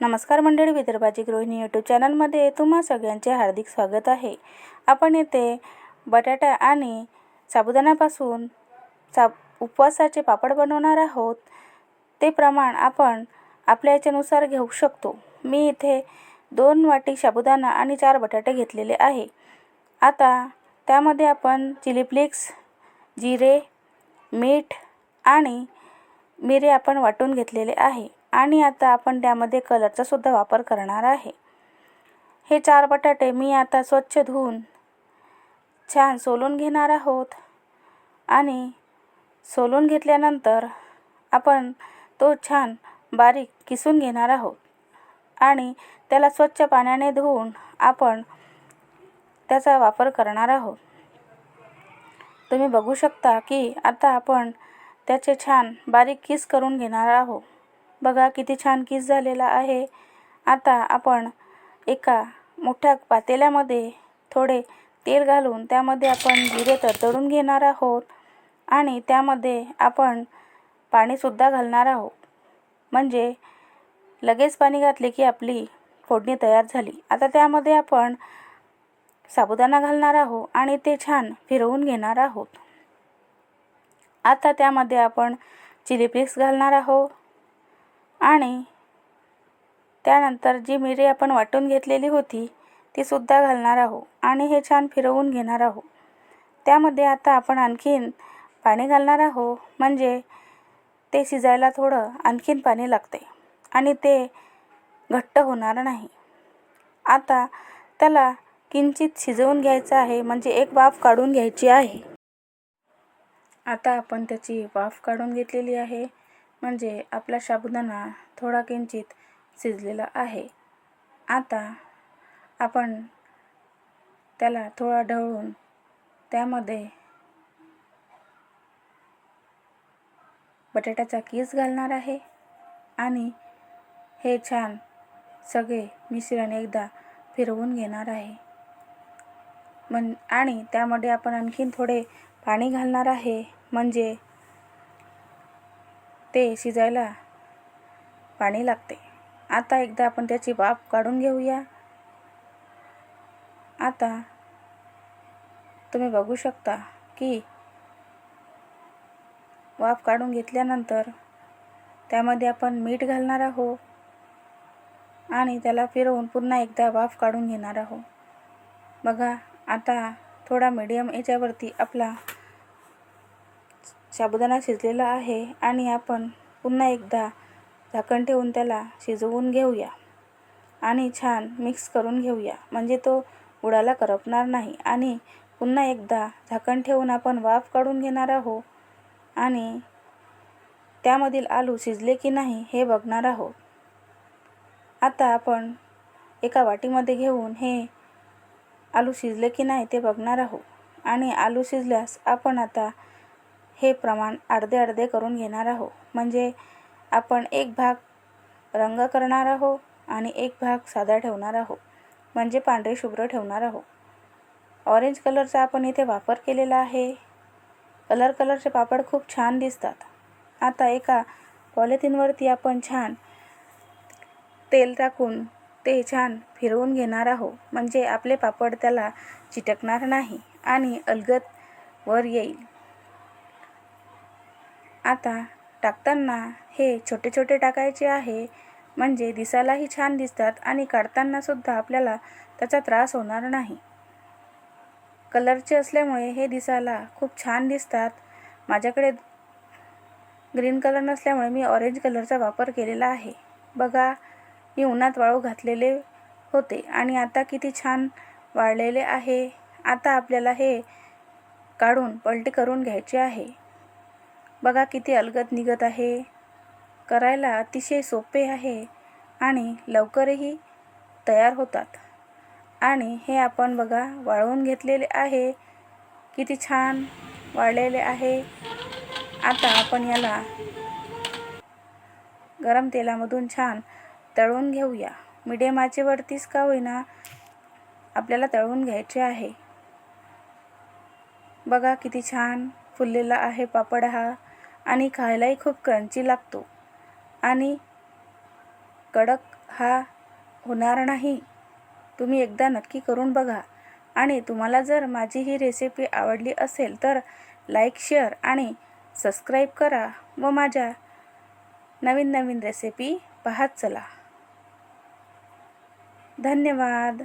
नमस्कार मंडळी विदर्भाची गृहिणी यूट्यूब चॅनलमध्ये तुम्हा सगळ्यांचे हार्दिक स्वागत आहे. आपण येथे बटाटा आणि साबुदाण्यापासून सा उपवासाचे पापड बनवणार आहोत. ते प्रमाण आपण आपल्या याच्यानुसार घेऊ शकतो. मी इथे दोन वाटी साबुदाणा आणि चार बटाटे घेतलेले आहे. आता त्यामध्ये आपण चिली फ्लेक्स जिरे मीठ आणि मिरे आपण वाटून घेतलेले आहे. आणि आता आपण त्यामध्ये कलरचा सुद्धा वापर करणार आहे. हे चार बटाटे मी आता स्वच्छ धुवून छान सोलून घेणार आहोत. आणि सोलून घेतल्यानंतर आपण तो छान बारीक किसून घेणार आहोत. आणि त्याला स्वच्छ पाण्याने धुवून आपण त्याचा वापर करणार आहोत. तुम्ही बघू शकता की आता आपण त्याचे छान बारीक किस करून घेणार आहोत. बघा किती छान किस झालेला आहे. आता आपण एका मोठ्या पातेल्यामध्ये थोडे तेल घालून त्यामध्ये आपण जिरे तडतडून घेणार आहोत. आणि त्यामध्ये आपण पाणीसुद्धा घालणार आहोत. म्हणजे लगेच पाणी घातले की आपली फोडणी तयार झाली. आता त्यामध्ये आपण साबुदाणा घालणार आहोत आणि ते छान फिरवून घेणार आहोत. आता त्यामध्ये आपण चिली फ्लेक्स घालणार आहोत. आणि त्यानंतर जी मिरी आपण वाटून घेतलेली होती तीसुद्धा घालणार आहो आणि हे छान फिरवून घेणार आहोत. त्यामध्ये आता आपण आणखीन पाणी घालणार आहो म्हणजे ते शिजायला थोडं आणखीन पाणी लागते आणि ते घट्ट होणार नाही. आता त्याला किंचित शिजवून घ्यायचं आहे म्हणजे एक वाफ काढून घ्यायची आहे. आता आपण त्याची वाफ काढून घेतलेली आहे. म्हणजे आपला साबुदाणा थोडा किंचित शिजलेला आहे. आता आपण त्याला थोडा ढवळून त्यामध्ये बटाट्याचा कीस घालणार आहे. आणि हे छान सगळे मिश्रण एकदा फिरवून घेणार आहे. मन आणि त्यामध्ये आपण आणखीन थोडे पाणी घालणार आहे. म्हणजे ते शिजायला पाणी लागते. आता एकदा आपण त्याची वाफ काढून घेऊया. आता तुम्ही बघू शकता की वाफ काढून घेतल्यानंतर त्यामध्ये आपण मीठ घालणार आहो आणि त्याला फिरवून पुन्हा एकदा वाफ काढून घेणार आहो बघा आता थोडा मीडियम याच्यावरती आपला साबुदाणा शिजलेला आहे आणि आपण पुन्हा एकदा झाकण ठेवून त्याला शिजवून घेऊया. आणि छान मिक्स करून घेऊया. म्हणजे तो बुडाला करपणार नाही. आणि पुन्हा एकदा झाकण ठेवून आपण वाफ काढून घेणार आहोत. आणि त्यामधील आलू शिजले की नाही हे बघणार आहोत. आता आपण एका वाटीमध्ये घेऊन हे आलू शिजले की नाही ते बघणार आहोत. आणि आलू शिजल्यास आपण आता हे प्रमाण अर्धे अर्धे करून घेणार आहो म्हणजे आपण एक भाग रंग करणार आहो आणि एक भाग साधा ठेवणार आहो म्हणजे पांढरे शुभ्र ठेवणार आहो ऑरेंज कलरचा आपण इथे वापर केलेला आहे. कलर कलरचे पापड खूप छान दिसतात. आता एका पॉलिथिनवरती आपण छान तेल टाकून ते छान फिरवून घेणार आहो म्हणजे आपले पापड त्याला चिटकणार नाही आणि अलगद वर येईल. आता टाकताना हे छोटे छोटे टाकायचे आहे. म्हणजे दिसायलाही छान दिसतात आणि काढतानासुद्धा आपल्याला त्याचा त्रास होणार नाही. कलरचे असल्यामुळे हे दिसायला खूप छान दिसतात. माझ्याकडे ग्रीन कलर नसल्यामुळे मी ऑरेंज कलरचा वापर केलेला आहे. बघा मी उन्हात वाळू घातलेले होते आणि आता किती छान वाळलेले आहे. आता आपल्याला हे काढून पलटी करून घ्यायचे आहे. बघा किती अलगद निघत आहे. करायला अतिशय सोपे आहे आणि लवकरही तयार होतात. आणि हे आपण बघा वाळवून घेतलेले आहे. किती छान वाळलेले आहे. आता आपण याला गरम तेलामधून छान तळून घेऊया. मिडियम आचेवरतीच का होईना आपल्याला तळून घ्यायचे आहे. बघा किती छान फुललेला आहे पापड हा. आणि खायलाही खूप क्रंची लागतो. आणि कडक हा होणार नाही. तुम्ही एकदा नक्की करून बघा. आणि तुम्हाला जर माझी ही रेसिपी आवडली असेल तर लाईक शेअर आणि सबस्क्राईब करा व माझ्या नवीन नवीन रेसिपी पाहत चला. धन्यवाद.